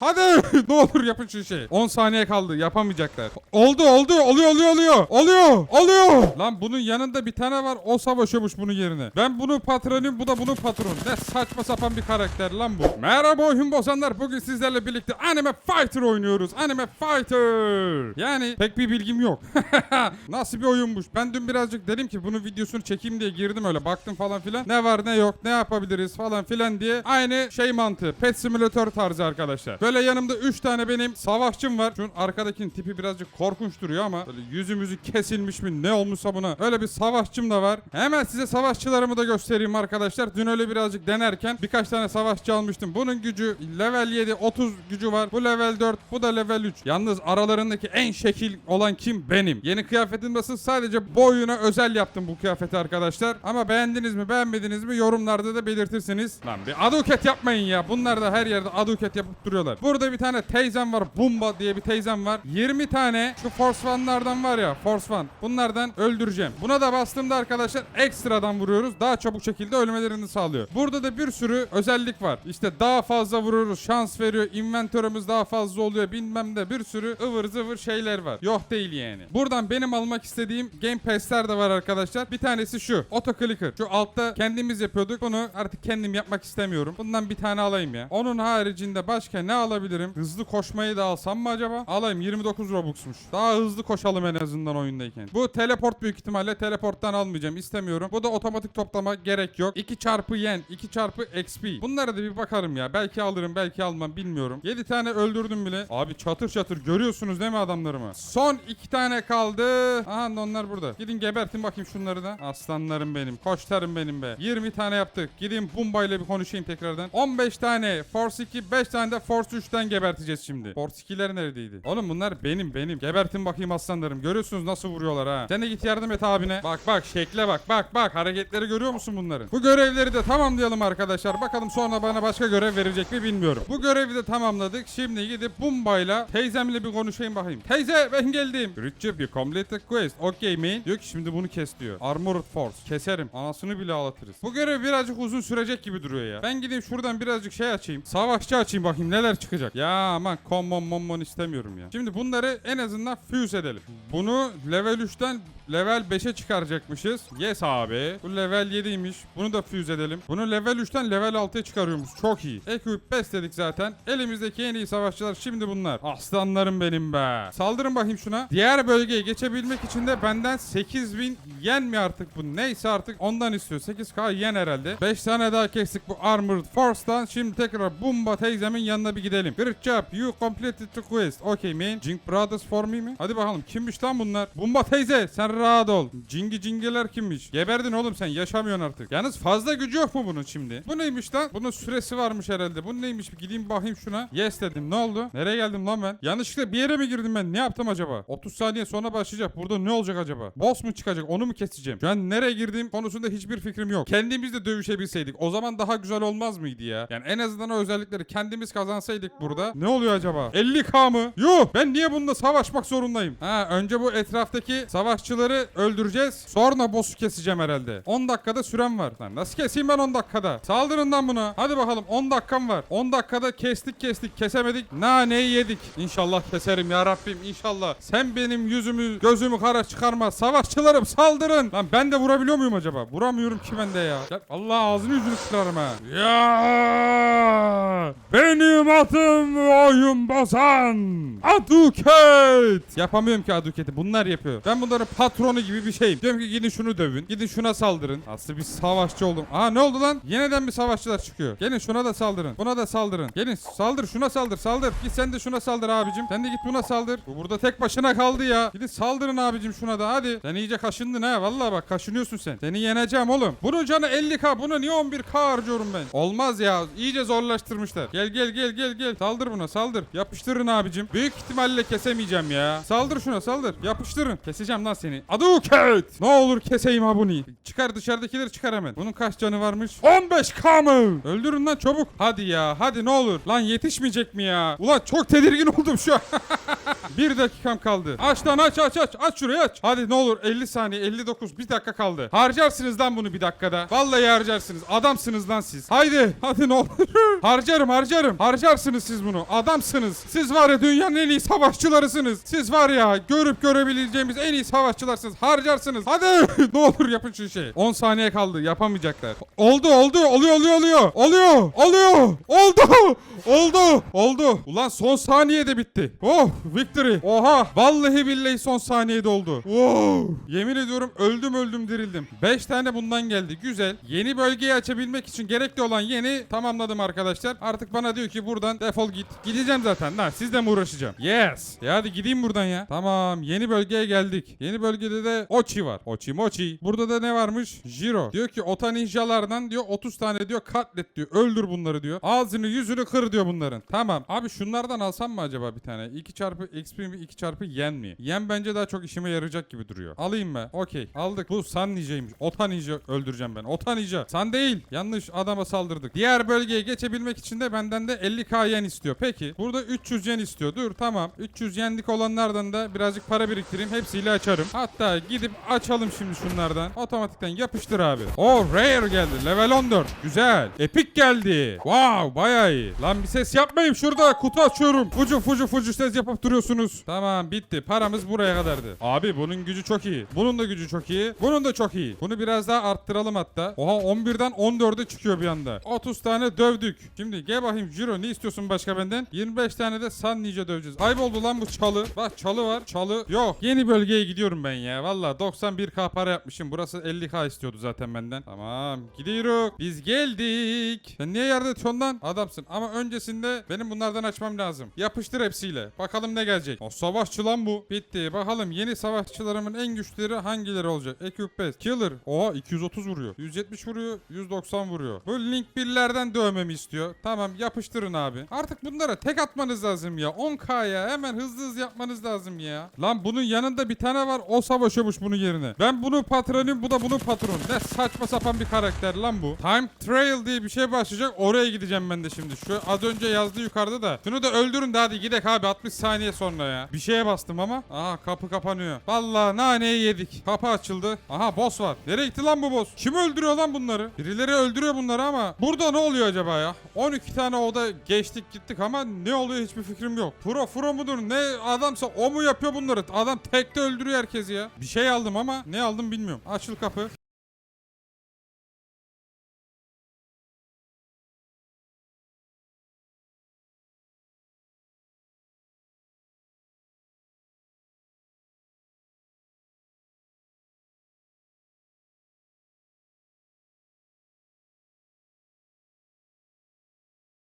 Hadi ne olur yapın şu şeyi. 10 saniye kaldı yapamayacaklar. Oldu oldu oluyor oluyor oluyor. Oluyor oluyor. Lan bunun yanında bir tane var o savaşıyormuş bunun yerine. Ben bunun patronuyum bu da bunun patronu. Ne saçma sapan bir karakter lan bu. Merhaba oyun bozanlar bugün sizlerle birlikte Anime Fighter oynuyoruz. Anime Fighter. Yani pek bir bilgim yok. Nasıl bir oyunmuş. Ben dün birazcık dedim ki bunun videosunu çekeyim diye girdim öyle baktım falan filan. Ne var ne yok ne yapabiliriz falan filan diye. Aynı şey mantığı. Pet Simulator tarzı arkadaşlar. Böyle yanımda 3 tane benim savaşçım var. Şunun arkadakinin tipi birazcık korkunç duruyor ama böyle yüzümüzü kesilmiş mi ne olmuşsa buna. Öyle bir savaşçım da var. Hemen size savaşçılarımı da göstereyim arkadaşlar. Dün öyle birazcık denerken birkaç tane savaşçı almıştım. Bunun gücü level 7 30 gücü var. Bu level 4 bu da level 3. Yalnız aralarındaki en şekil olan kim? Benim. Yeni kıyafetim nasıl? Sadece boyuna özel yaptım bu kıyafeti arkadaşlar. Ama beğendiniz mi beğenmediniz mi yorumlarda da belirtirsiniz. Lan bir aduket yapmayın ya. Bunlar da her yerde aduket yapıp duruyorlar. Burada bir tane teyzem var. Bumba diye bir teyzem var. 20 tane şu Force One'lardan var ya. Force One. Bunlardan öldüreceğim. Buna da bastığımda arkadaşlar ekstradan vuruyoruz. Daha çabuk şekilde ölmelerini sağlıyor. Burada da bir sürü özellik var. İşte daha fazla vuruyoruz. Şans veriyor. Inventörümüz daha fazla oluyor. Bilmem de bir sürü ıvır zıvır şeyler var. Yok değil yani. Buradan benim almak istediğim Game Pass'ler de var arkadaşlar. Bir tanesi şu. Auto Clicker. Şu altta kendimiz yapıyorduk. Bunu artık kendim yapmak istemiyorum. Bundan bir tane alayım ya. Onun haricinde başka ne alabilirim? Hızlı koşmayı da alsam mı acaba? Alayım 29 Robux'muş. Daha hızlı koşalım en azından oyundayken. Bu teleport büyük ihtimalle teleporttan almayacağım. istemiyorum. Bu da otomatik toplama gerek yok. 2 çarpı yen, 2 çarpı XP. Bunlara da bir bakarım ya. Belki alırım, belki almam bilmiyorum. 7 tane öldürdüm bile. Abi çatır çatır görüyorsunuz değil mi adamlarımı? Son 2 tane kaldı. Aha onlar burada. Gidin gebertin bakayım şunları da. Aslanlarım benim. Koçlarım benim be. 20 tane yaptık. Gidin Bumba ile bir konuşayım tekrardan. 15 tane Force 2, 5 tane de Force 3'ten geberteceğiz şimdi. Force 2'ler neredeydi? Oğlum bunlar benim benim. Gebertin bakayım aslanlarım. Görüyorsunuz nasıl vuruyorlar ha. Sen de git yardım et abine. Bak bak şekle bak. Bak bak hareketleri görüyor musun bunların? Bu görevleri de tamamlayalım arkadaşlar. Bakalım sonra bana başka görev verecek mi bilmiyorum. Bu görevi de tamamladık. Şimdi gidip Bumba'yla teyzemle bir konuşayım bakayım. Teyze ben geldim. Richard you completed quest. Okay man. Diyor ki şimdi bunu kes diyor. Armored Force. Keserim. Anasını bile ağlatırız. Bu görev birazcık uzun sürecek gibi duruyor ya. Ben gideyim şuradan birazcık şey açayım. Savaşçı açayım bakayım neler çıkacak. Ya aman kommon mommon istemiyorum ya. Şimdi bunları en azından fuse edelim. Bunu level 3'ten level 5'e çıkaracakmışız. Yes abi. Bu level 7'ymiş. Bunu da fuse edelim. Bunu level 3'ten level 6'ya çıkarıyormuş. Çok iyi. Equip best dedik zaten. Elimizdeki en iyi savaşçılar şimdi bunlar. Aslanlarım benim be. Saldırın bakayım şuna. Diğer bölgeye geçebilmek için de benden 8000 yen mi artık bu? Neyse artık ondan istiyor. 8k yen herhalde. 5 tane daha kestik bu Armored Force'dan. Şimdi tekrar Bumba teyzemin yanına bir gidelim. Good job. You completed the quest. Okay man. Jink Brothers for me mi? Hadi bakalım. Kimmiş lan bunlar? Bumba teyze sen rahat ol. Cingi cingiler kimmiş? Geberdin oğlum sen yaşamıyorsun artık. Yalnız fazla gücü yok mu bunun şimdi? Bu neymiş lan? Bunun süresi varmış herhalde. Bu neymiş? Bir gideyim bakayım şuna. Yes dedim. Ne oldu? Nereye geldim lan ben? Yanlışlıkla bir yere mi girdim ben? Ne yaptım acaba? 30 saniye sonra başlayacak. Burada ne olacak acaba? Boss mu çıkacak? Onu mu keseceğim? Şu an nereye girdiğim konusunda hiçbir fikrim yok. Kendimiz de dövüşebilseydik. O zaman daha güzel olmaz mıydı ya? Yani en azından o özellikleri kendimiz kazansaydık burada. Ne oluyor acaba? 50k mı? Yuh! Ben niye bununla savaşmak zorundayım? Ha önce bu etraftaki savaşçıları öldüreceğiz. Sonra boss'u keseceğim herhalde. 10 dakikada süren var. Lan nasıl keseyim ben 10 dakikada? Saldırın lan buna. Hadi bakalım 10 dakikam var. 10 dakikada kestik kestik kesemedik. Naneyi yedik. İnşallah keserim ya Rabbim inşallah. Sen benim yüzümü gözümü kara çıkarma. Savaşçılarım saldırın. Lan ben de vurabiliyor muyum acaba? Vuramıyorum ki ben de ya. ya Allah ağzını yüzünü kırarım ha. Ya benim adım oyun bozan. Aduket. Yapamıyorum ki Aduket'i. Bunlar yapıyor. Ben bunların patronu gibi bir şeyim. Diyorum ki gidin şunu dövün. Gidin şuna saldırın. Aslı bir savaşçı oldum. Aa ne oldu lan? Yeniden bir savaşçılar çıkıyor. Gelin şuna da saldırın. Buna da saldırın. Gelin saldır şuna saldır saldır. Git sen de şuna saldır abicim. Sen de git buna saldır. Bu burada tek başına kaldı ya. Gidin saldırın abicim şuna da hadi. Sen iyice kaşındın ha. Vallahi bak kaşınıyorsun sen. Seni yeneceğim oğlum. Bunun canı 50k. Buna niye 11k harcıyorum ben? Olmaz ya. İyice zorlaştırmışlar. Gel gel gel gel gel. Saldır buna saldır. Yapıştırın abicim. Büyük ihtimalle kesemeyeceğim ya. Saldır şuna saldır. Yapıştırın. Keseceğim lan seni. Aduket. Ne olur keseyim ha bunu. Çıkar dışarıdakileri çıkar hemen. Bunun kaç canı varmış? 15k mı? Öldürün lan çabuk. Hadi ya. Hadi ne olur. Lan yetişmeyecek mi ya? Ulan çok tedirgin oldum şu an. Bir dakikam kaldı. Aç lan aç aç aç. Aç şurayı aç. Hadi ne olur 50 saniye 59 bir dakika kaldı. Harcarsınız lan bunu bir dakikada. Vallahi harcarsınız. Adamsınız lan siz. Haydi. Hadi ne olur. harcarım harcarım. Harcarsınız siz bunu. Adamsınız. Siz var ya dünyanın en iyi savaşçılarısınız. Siz var ya görüp görebileceğimiz en iyi savaşçılarsınız. Harcarsınız. Hadi. ne olur yapın şu şeyi. 10 saniye kaldı. Yapamayacaklar. Oldu oldu. Oluyor oluyor oluyor. Oluyor. Oluyor. Oldu. Oldu. Oldu. Ulan son saniyede bitti. Oh victory. Oha. Vallahi billahi son saniyede oldu. Wow. Yemin ediyorum öldüm öldüm dirildim. 5 tane bundan geldi. Güzel. Yeni bölgeyi açabilmek için gerekli olan yeni tamamladım arkadaşlar. Artık bana diyor ki buradan defol git. Gideceğim zaten. Lan sizle mi uğraşacağım? Yes. Ya hadi gideyim buradan ya. Tamam. Yeni bölgeye geldik. Yeni bölgede de Ochi var. Ochi Mochi. Burada da ne varmış? Jiro. Diyor ki ota ninjalardan diyor 30 tane diyor katlet diyor. Öldür bunları diyor. Ağzını yüzünü kır diyor bunların. Tamam. Abi şunlardan alsam mı acaba bir tane? 2 çarpı XP mi 2 çarpı yen mi? Yen bence daha çok işime yarayacak gibi duruyor. Alayım mı? Okey. Aldık. Bu san ninjaymış. Ota ninja öldüreceğim ben. Ota ninja. San değil. Yanlış adama saldırdık. Diğer bölgeye geçebilmek için de benden de 50k yen istiyor. Peki. Burada 300 yen istiyor. Dur tamam. 300 yenlik olanlardan da birazcık para biriktireyim. Hepsiyle açarım. Hatta gidip açalım şimdi şunlardan. Otomatikten yapıştır abi. O rare geldi. Level 14. Güzel. Epic geldi. Wow bayağı iyi. Lan bir ses yapmayayım şurada. Kutu açıyorum. Fucu fucu fucu ses yapıp duruyorsunuz. Tamam bitti. Paramız buraya kadardı. Abi bunun gücü çok iyi. Bunun da gücü çok iyi. Bunun da çok iyi. Bunu biraz daha arttıralım hatta. Oha 11'den 14'e çıkıyor bir anda. 30 tane dövdük. Şimdi gel bakayım Jiro ne istiyorsun başka benden? 25 tane de Sun Ninja döveceğiz. Kayboldu lan bu çalı. Bak çalı var. Çalı yok. Yeni bölgeye gidiyorum ben ya. Valla 91k para yapmışım. Burası 50k istiyordu zaten benden. Tamam gidiyoruz. Biz geldik. Sen niye yardım ediyorsun lan? Adamsın. Ama öncesinde benim bunlardan açmam lazım. Yapıştır hepsiyle. Bakalım ne gelecek. O savaşçı lan bu. Bitti. Bakalım yeni savaşçılarımın en güçlüleri hangileri olacak? Equip Best. Killer. Oha 230 vuruyor. 170 vuruyor. 190 vuruyor. Bu link birlerden dövmemi istiyor. Tamam yapıştırın abi. Artık bunlara tek atmanız lazım ya. 10k ya. Hemen hızlı hızlı yapmanız lazım ya. Lan bunun yanında bir tane var. O savaşıyormuş bunun yerine. Ben bunun patronuyum. Bu da bunun patronu. Ne saçma sapan bir karakter lan bu. Time Trail diye bir şey başlayacak. Oraya gideceğim ben de şimdi. Şu az önce yazdı yukarıda da. Şunu da öldürün de hadi gidek abi 60 saniye sonra ya. Bir şeye bastım ama. Aha kapı kapanıyor. Vallahi naneyi yedik. Kapı açıldı. Aha boss var. Nereye gitti lan bu boss? Kim öldürüyor lan bunları? Birileri öldürüyor bunları ama. Burada ne oluyor acaba ya? 12 tane oda geçtik gittik ama ne oluyor hiçbir fikrim yok. Pro furo mudur? Ne adamsa o mu yapıyor bunları? Adam tekte öldürüyor herkesi ya. Bir şey aldım ama ne aldım bilmiyorum. Açıl kapı.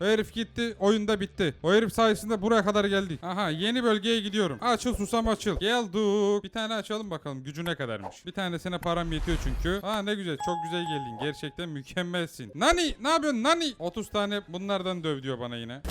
O herif gitti, oyunda bitti. O herif sayesinde buraya kadar geldik. Aha yeni bölgeye gidiyorum. Açıl susam açıl. Geldik. Bir tane açalım bakalım gücü ne kadarmış. Bir tanesine param yetiyor çünkü. Ha ne güzel çok güzel geldin. Gerçekten mükemmelsin. Nani ne yapıyorsun Nani? 30 tane bunlardan döv diyor bana yine.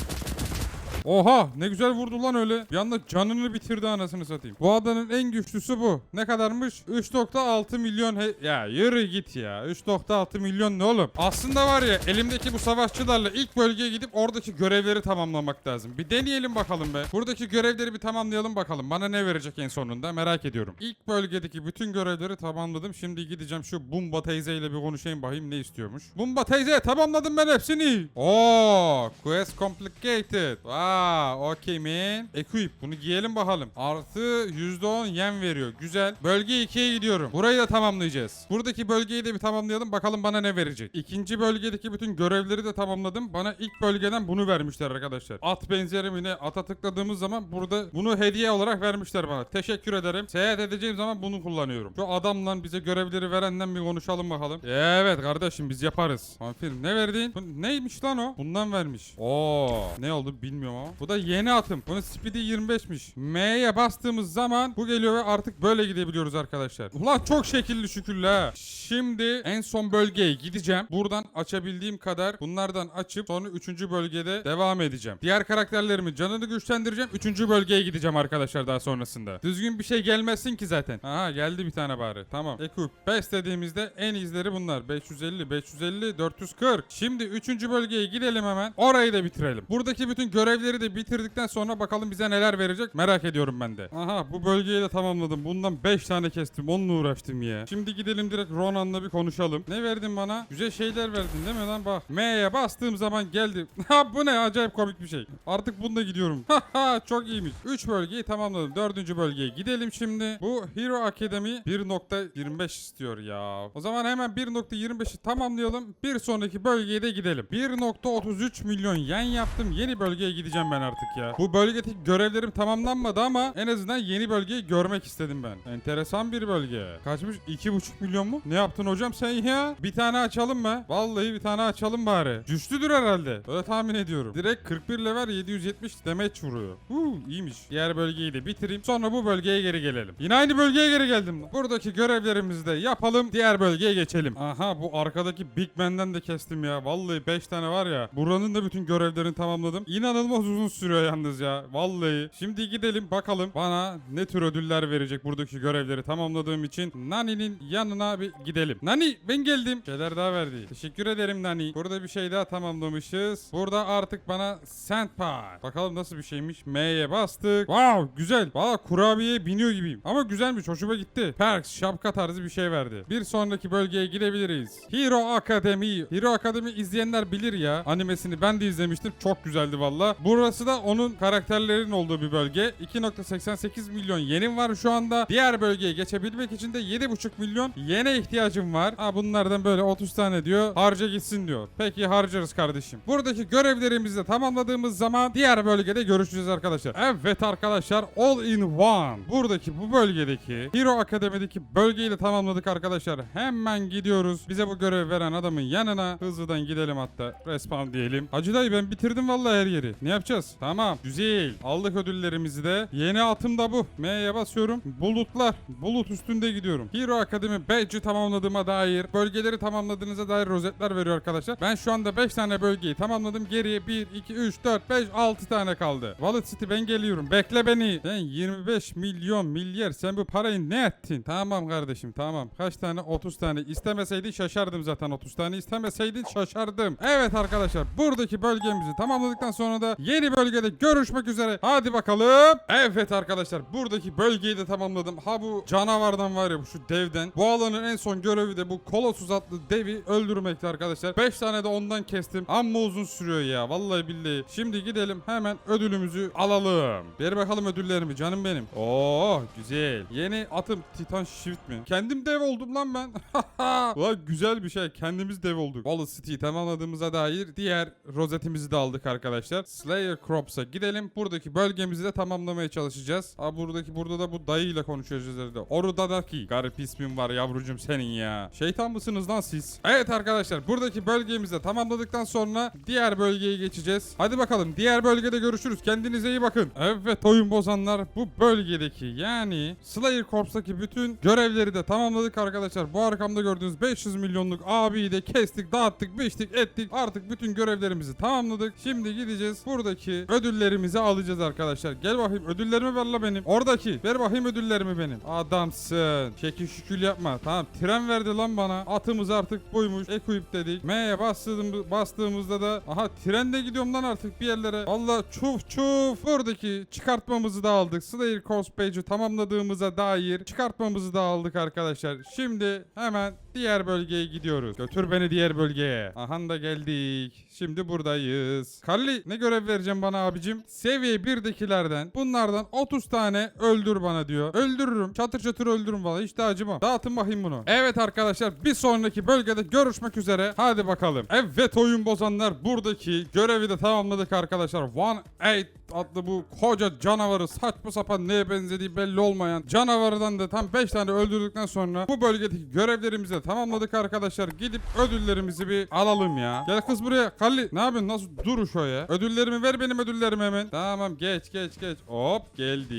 Oha ne güzel vurdu lan öyle. Bir anda canını bitirdi anasını satayım. Bu adanın en güçlüsü bu. Ne kadarmış? 3.6 milyon he- Ya yürü git ya. 3.6 milyon ne oğlum? Aslında var ya elimdeki bu savaşçılarla ilk bölgeye gidip oradaki görevleri tamamlamak lazım. Bir deneyelim bakalım be. Buradaki görevleri bir tamamlayalım bakalım. Bana ne verecek en sonunda merak ediyorum. İlk bölgedeki bütün görevleri tamamladım. Şimdi gideceğim şu Bumba teyzeyle bir konuşayım bakayım ne istiyormuş. Bumba teyze tamamladım ben hepsini. Oo, quest complicated. Aa, okay man. Equip bunu giyelim bakalım. Artı %10 yen veriyor. Güzel. Bölge 2'ye gidiyorum. Burayı da tamamlayacağız. Buradaki bölgeyi de bir tamamlayalım bakalım bana ne verecek. İkinci bölgedeki bütün görevleri de tamamladım. Bana ilk bölgeden bunu vermişler arkadaşlar. At benzeri? Ata tıkladığımız zaman burada bunu hediye olarak vermişler bana. Teşekkür ederim. Seyahat edeceğim zaman bunu kullanıyorum. Şu adamla bize görevleri verenden bir konuşalım bakalım. Evet kardeşim biz yaparız. Hanfir ne verdin? Bu neymiş lan o? Bundan vermiş. Oo ne oldu bilmiyorum ama. Bu da yeni atım. Bunun speed'i 25'miş. M'ye bastığımız zaman bu geliyor ve artık böyle gidebiliyoruz arkadaşlar. Ulan çok şekilli şükürlü. Şimdi en son bölgeye gideceğim. Buradan açabildiğim kadar bunlardan açıp sonra 3. bölgede devam edeceğim. Diğer karakterlerimin canını güçlendireceğim. 3. bölgeye gideceğim arkadaşlar daha sonrasında. Düzgün bir şey gelmezsin ki zaten. Aha geldi bir tane bari. Tamam. Equip 5 dediğimizde en izleri bunlar. 550, 550, 440. Şimdi 3. bölgeye gidelim hemen. Orayı da bitirelim. Buradaki bütün görevleri görevleri de bitirdikten sonra bakalım bize neler verecek merak ediyorum ben de. Aha bu bölgeyi de tamamladım. Bundan 5 tane kestim. Onunla uğraştım ya. Şimdi gidelim direkt Ronan'la bir konuşalım. Ne verdin bana? Güzel şeyler verdin değil mi lan bak. M'ye bastığım zaman geldi. Ha bu ne acayip komik bir şey. Artık bununla gidiyorum. Ha çok iyiymiş. 3 bölgeyi tamamladım. 4. bölgeye gidelim şimdi. Bu Hero Academy 1.25 istiyor ya. O zaman hemen 1.25'i tamamlayalım. Bir sonraki bölgeye de gidelim. 1.33 milyon yen yaptım. Yeni bölgeye gideceğim ben artık ya. Bu bölgedeki görevlerim tamamlanmadı ama en azından yeni bölgeyi görmek istedim ben. Enteresan bir bölge. Kaçmış? 2.5 milyon mu? Ne yaptın hocam sen ya? Bir tane açalım mı? Vallahi bir tane açalım bari. Güçlüdür herhalde. Öyle tahmin ediyorum. Direkt 41 level 770 damage vuruyor. Huu iyiymiş. Diğer bölgeyi de bitireyim. Sonra bu bölgeye geri gelelim. Yine aynı bölgeye geri geldim. Buradaki görevlerimizi de yapalım. Diğer bölgeye geçelim. Aha bu arkadaki Big Man'den de kestim ya. Vallahi 5 tane var ya. Buranın da bütün görevlerini tamamladım. İnanılmaz uzun sürüyor yalnız ya. Vallahi. Şimdi gidelim bakalım bana ne tür ödüller verecek buradaki görevleri tamamladığım için. Nani'nin yanına bir gidelim. Nani ben geldim. Şeyler daha verdi. Teşekkür ederim Nani. Burada bir şey daha tamamlamışız. Burada artık bana Sandpie. Bakalım nasıl bir şeymiş. M'ye bastık. Wow güzel. Valla kurabiyeye biniyor gibiyim. Ama güzelmiş hoşuma gitti. Perks şapka tarzı bir şey verdi. Bir sonraki bölgeye gidebiliriz. Hero Academy. Hero Academy izleyenler bilir ya. Animesini ben de izlemiştim. Çok güzeldi valla. Burası da onun karakterlerin olduğu bir bölge. 2.88 milyon yenim var şu anda. Diğer bölgeye geçebilmek için de 7.5 milyon yene ihtiyacım var. Ha bunlardan böyle 30 tane diyor. Harca gitsin diyor. Peki harcarız kardeşim. Buradaki görevlerimizi de tamamladığımız zaman diğer bölgede görüşeceğiz arkadaşlar. Evet arkadaşlar all in one. Buradaki bu bölgedeki Hero Akademi'deki bölgeyi de tamamladık arkadaşlar. Hemen gidiyoruz. Bize bu görev veren adamın yanına. Hızlıdan gidelim hatta. Respawn diyelim. Hacı dayı ben bitirdim vallahi her yeri. Ne yapacağız? Tamam. Güzel. Aldık ödüllerimizi de. Yeni atım da bu. M'ye basıyorum. Bulutlar. Bulut üstünde gidiyorum. Hero Akademi badge'i tamamladığıma dair, bölgeleri tamamladığınıza dair rozetler veriyor arkadaşlar. Ben şu anda 5 tane bölgeyi tamamladım. Geriye 1, 2, 3, 4, 5, 6 tane kaldı. Wallet City ben geliyorum. Bekle beni. Sen 25 milyon milyar. Sen bu parayı ne ettin? Tamam kardeşim tamam. Kaç tane? 30 tane. İstemeseydin şaşardım zaten 30 tane. İstemeseydin şaşardım. Evet arkadaşlar buradaki bölgemizi tamamladıktan sonra da yeni bölgede görüşmek üzere. Hadi bakalım. Evet arkadaşlar buradaki bölgeyi de tamamladım. Ha bu canavardan var ya bu şu devden. Bu alanın en son görevi de bu Colossus adlı devi öldürmekti arkadaşlar. 5 tane de ondan kestim. Amma uzun sürüyor ya. Vallahi billahi. Şimdi gidelim hemen ödülümüzü alalım. Ver bakalım ödüllerimi canım benim. Oo güzel. Yeni atım Titan Shift mi? Kendim dev oldum lan ben. Ulan güzel bir şey. Kendimiz dev olduk. Wallet City'yi tamamladığımıza dair diğer rozetimizi de aldık arkadaşlar. Slayer Crops'a gidelim. Buradaki bölgemizi de tamamlamaya çalışacağız. Ha buradaki burada da bu dayıyla konuşacağız herhalde. Orudadaki. Garip ismin var yavrucum senin ya. Şeytan mısınız lan siz? Evet arkadaşlar buradaki bölgemizi de tamamladıktan sonra diğer bölgeye geçeceğiz. Hadi bakalım diğer bölgede görüşürüz. Kendinize iyi bakın. Evet oyun bozanlar bu bölgedeki yani Slayer Corps'taki bütün görevleri de tamamladık arkadaşlar. Bu arkamda gördüğünüz 500 milyonluk abiyi de kestik, dağıttık, biçtik, ettik. Artık bütün görevlerimizi tamamladık. Şimdi gideceğiz. Buradaki ödüllerimizi alacağız arkadaşlar. Gel bakayım ödüllerimi ver la benim. Oradaki. Ver bakayım ödüllerimi benim. Adamsın. Şekil şükül yapma. Tamam tren verdi lan bana. Atımız artık buymuş. Equip dedik. M'ye bastığım, bastığımızda da aha trende gidiyorum lan artık bir yerlere. Valla çuf çuf. Buradaki çıkartmamızı da aldık. Slayer Page'i tamamladığımıza dair çıkartmamızı da aldık arkadaşlar. Şimdi hemen diğer bölgeye gidiyoruz. Götür beni diğer bölgeye. Aha da geldik. Şimdi buradayız. Kalli ne görev vereceğim bana abicim? Seviye 1'dekilerden bunlardan 30 tane öldür bana diyor. Öldürürüm. Çatır çatır öldürürüm valla. Hiç de acımam. Dağıtın bakayım bunu. Evet arkadaşlar bir sonraki bölgede görüşmek üzere. Hadi bakalım. Evet oyun bozanlar buradaki görevi de tamamladık arkadaşlar. One Eight adlı bu koca canavarı saçma sapan neye benzediği belli olmayan canavardan da tam 5 tane öldürdükten sonra bu bölgedeki görevlerimizi de tamamladık arkadaşlar. Gidip ödüllerimizi bir alalım ya. Gel kız buraya. Kalli ne yapıyorsun? Nasıl duruş o ya? Ödüllerimi ver benim ödüllerimi hemen. Tamam geç geç geç. Hop geldi.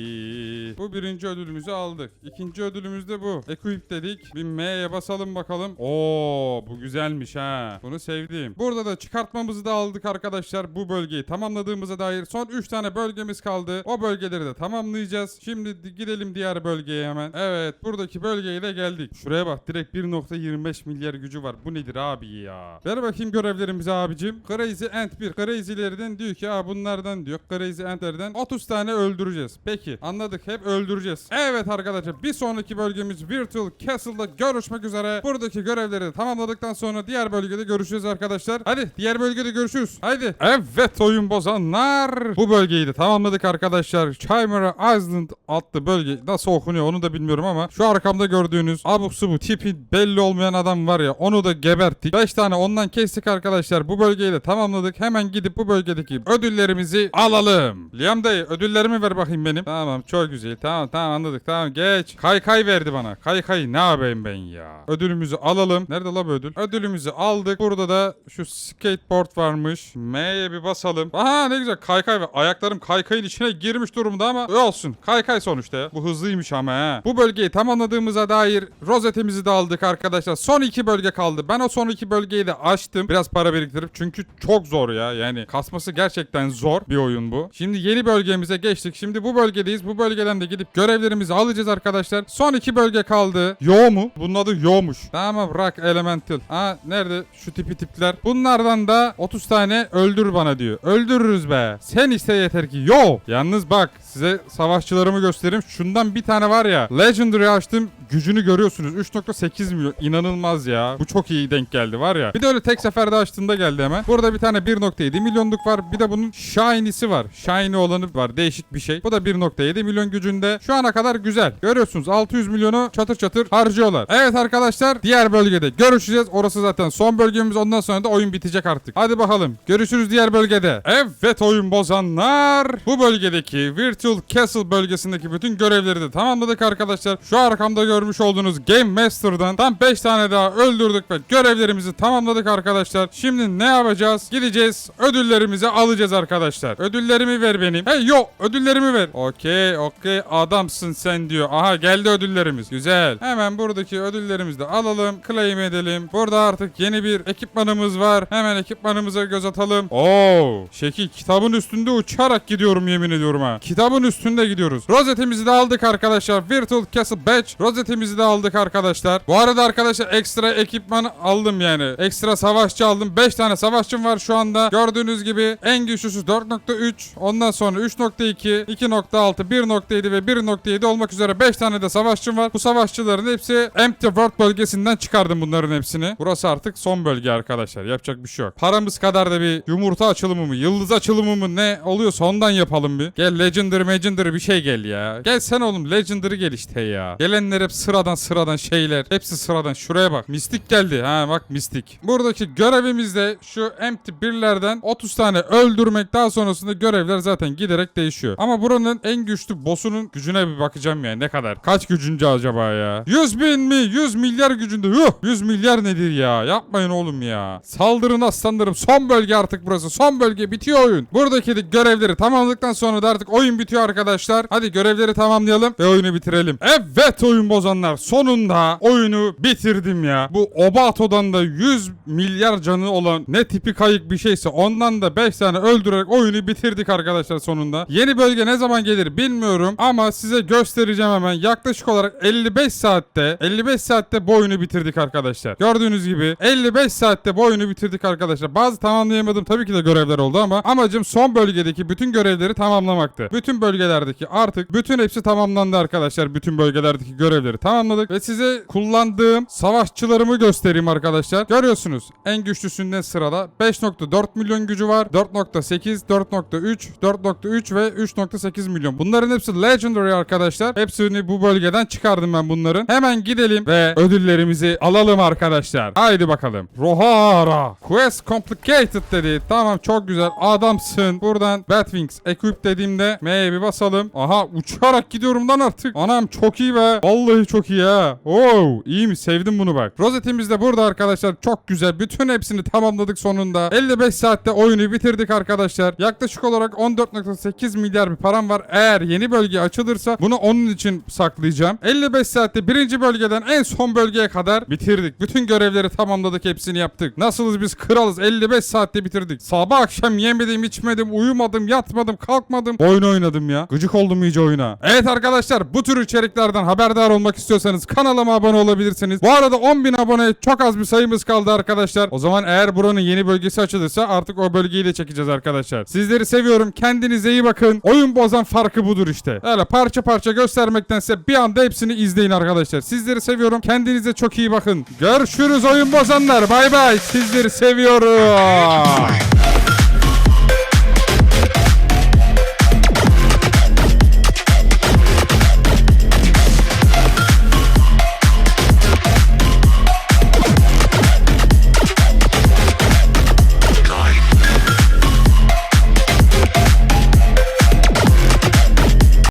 Bu birinci ödülümüzü aldık. İkinci ödülümüz de bu. Equip dedik. Bir M'ye basalım bakalım. Oo bu güzelmiş ha. Bunu sevdim. Burada da çıkartmamızı da aldık arkadaşlar. Bu bölgeyi tamamladığımıza dair son 3 tane bölgemiz kaldı. O bölgeleri de tamamlayacağız. Şimdi di- gidelim diğer bölgeye hemen. Evet buradaki bölgeye de geldik. Şuraya bak direkt 1.25 milyar gücü var. Bu nedir abi ya? Ver bakayım görevlerimizi abicim. Crazy Ant 1. Crazy'lerden diyor ki Aa, bunlardan diyor. Crazy Ant'lerden 30 tane öldüreceğiz. Peki anladık hep öldüreceğiz. Evet arkadaşlar bir sonraki bölgemiz Virtual Castle'da görüşmek üzere. Buradaki görevleri tamamladıktan sonra diğer bölgede görüşürüz arkadaşlar. Hadi diğer bölgede görüşürüz. Haydi. Evet oyun bozanlar. Bu bölgeyi de tamamladık arkadaşlar. Chimera Island adlı bölge nasıl okunuyor onu da bilmiyorum ama şu arkamda gördüğünüz abuk subuk tipi belli olmayan adam var ya onu da geberttik. 5 tane ondan kestik arkadaşlar. Bu bölgeyi de tamamladık. Hemen gidip bu bölgedeki ödüllerimizi alalım. Liam dayı ödüllerimi ver bakayım benim. Tamam çok güzel. Tamam tamam anladık. Tamam geç. Kay kay verdi bana. Kay kay ne yapayım ben ya. Ödülümüzü alalım. Nerede la bu ödül? Ödülümüzü aldık. Burada da şu skateboard varmış. M'ye bir basalım. Aha ne güzel kaykay ve ayaklarım kaykayın içine girmiş durumda ama olsun. Kaykay sonuçta. Bu hızlıymış ama ha. Bu bölgeyi tamamladığımıza dair rozetimizi de aldık arkadaşlar. Son iki bölge kaldı. Ben o son iki bölgeyi de açtım. Biraz para biriktirip çünkü çok zor ya. Yani kasması gerçekten zor bir oyun bu. Şimdi yeni bölgemize geçtik. Şimdi bu bölgedeyiz. Bu bölgeden de gidip görevlerimizi alacağız arkadaşlar. Son iki bölge kaldı. Yo mu? Bunun adı Yo'muş. Tamam Rock Elemental. Aa nerede şu tipi tipler? Bunlardan da 30 tane öldür bana diyor. Öldürürüz be. Sen iste yeter ki. Yo. Yalnız bak size savaşçılarımı göstereyim. Şundan bir tane var ya. Legendary açtım. Gücünü görüyorsunuz. 3.8 milyon. İnanılmaz ya. Bu çok iyi denk geldi var ya. Bir de öyle tek seferde açtığında geldi hemen. Burada bir tane 1.7 milyonluk var. Bir de bunun Shiny'si var. Shiny olanı var. Değişik bir şey. Bu da 1.7 milyon gücünde. Şu ana kadar güzel. Görüyorsunuz 600 milyonu çatır çatır harcıyorlar. Evet arkadaşlar diğer bölgede görüşeceğiz. Orası zaten son bölgemiz. Ondan sonra da oyun bitecek artık. Hadi bakalım. Görüşürüz diğer bölgede. Evet oyun bozanlar. Bu bölgedeki Virtual Castle bölgesindeki bütün görevleri de tamamladık arkadaşlar. Şu arkamda görmüş olduğunuz Game Master'dan tam 5 tane daha öldürdük ve görevlerimizi tamamladık arkadaşlar. Şimdi ne yapacağız? Gideceğiz. Ödüllerimizi alacağız arkadaşlar. Ödüllerimi ver benim. Hey yo ödüllerimi ver. Okey okey adamsın sen diyor. Aha geldi ödüllerimiz. Güzel. Hemen buradaki ödüllerimizi de alalım. Claim edelim. Burada artık yeni bir ekipmanımız var. Hemen ekipmanımıza göz atalım. Oo, şekil kitabın üstünde uçarak gidiyorum yemin ediyorum ha. Kitabın üstünde gidiyoruz. Rozetimizi de aldık arkadaşlar. Virtual Castle Badge. Rozetimizi de aldık arkadaşlar. Bu arada arkadaşlar ekstra ekipman aldım yani. Ekstra savaşçı aldım. 5 tane savaşçım var şu anda. Gördüğünüz gibi en güçlüsü 4.3. Ondan sonra 3.2, 2.6, 1.7 ve 1.7 olmak üzere 5 tane de savaşçım var. Bu savaşçıların hepsi Empty World bölgesinden çıkardım bunların hepsini. Burası artık son bölge arkadaşlar. Yapacak bir şey yok. Paramız kadar da bir yumurta açılımı mı, yıldız açılımı mı ne oluyorsa ondan yapalım bir. Gel Legendary Legendary bir şey gel ya. Gel sen oğlum Legendary gel işte ya. Gelenler hep sıradan sıradan şeyler. Hepsi sıradan. Şuraya bak. Mistik geldi. Ha bak mistik. Buradaki görevimiz de şu empty birlerden 30 tane öldürmek. Daha sonrasında görevler zaten giderek değişiyor. Ama buranın en güçlü boss'unun gücüne bir bakacağım ya. Ne kadar? Kaç gücünce acaba ya? 100 bin mi? 100 milyar gücünde. Yuh! 100 milyar nedir ya? Yapmayın oğlum ya. Saldırın aslanlarım. Son bölge artık burası. Son bölge. Bitiyor oyun. Buradaki de görevleri tamamladıktan sonra da artık oyun bitiyor arkadaşlar. Hadi görevleri tamamlayalım ve oyunu bitirelim. Evet oyun bozanlar. Sonunda oyunu bitirdim ya. Bu Obato'dan da 100 milyar canı olan ne tipi kayık bir şeyse ondan da 5 tane öldürerek oyunu bitirdik arkadaşlar sonunda. Yeni bölge ne zaman gelir bilmiyorum ama size göstereceğim hemen. Yaklaşık olarak 55 saatte 55 saatte bu oyunu bitirdik arkadaşlar. Gördüğünüz gibi 55 saatte bu oyunu bitirdik arkadaşlar. Bazı tamamlayamadım tabii ki de görevler oldu ama amacım son bölgedeki bütün görevleri tamamlamaktı. Bütün bölgelerdeki artık bütün hepsi tamamlandı arkadaşlar. Bütün bölgelerdeki görevleri tamamladık ve size kullandığım savaşçılarımı göstereyim arkadaşlar. Görüyorsunuz en güçlüsünden sırada 5.4 milyon gücü var. 4.8, 4.3, 4.3 ve 3.8 milyon. Bunların hepsi legendary arkadaşlar. Hepsini bu bölgeden çıkardım ben bunların. Hemen gidelim ve ödüllerimizi alalım arkadaşlar. Haydi bakalım. Rohara. Quest complicated dedi. Tamam çok güzel. Adamsın. Buradan Batwings equip dediğimde M'ye bir basalım. Aha uçarak gidiyorum lan artık. Anam çok iyi be. Vallahi çok iyi ha. Oo iyi mi? Sevdim bunu bak. Rozetimiz de burada arkadaşlar. Çok güzel. Bütün hepsini tamamladık sonunda. 55 saatte oyunu bitirdik arkadaşlar. Yaklaşık olarak 14.8 milyar bir param var. Eğer yeni bölge açılırsa bunu onun için saklayacağım. 55 saatte birinci bölgeden en son bölgeye kadar bitirdik. Bütün görevleri tamamladık. Hepsini yaptık. Nasılız biz kralız. 55 saatte bitirdik. Sabah akşam yemedim, içmedim, uyumadım, yatmadım, kalkmadım. Oyun oynadım ya. Gıcık oldum iyice oyuna. Evet arkadaşlar bu tür içeriklerden haberdar olmak istiyorsanız kanalıma abone olabilirsiniz. Bu arada 10.000 abone çok az bir sayımız kaldı arkadaşlar. O zaman eğer buranın yeni bölgesi açılırsa artık o bölgeyi de çekeceğiz arkadaşlar. Sizleri seviyorum. Kendinize iyi bakın. Oyun bozan farkı budur işte. Öyle parça parça göstermektense bir anda hepsini izleyin arkadaşlar. Sizleri seviyorum. Kendinize çok iyi bakın. Görüşürüz oyun bozanlar. Bay bay. Sizleri seviyorum.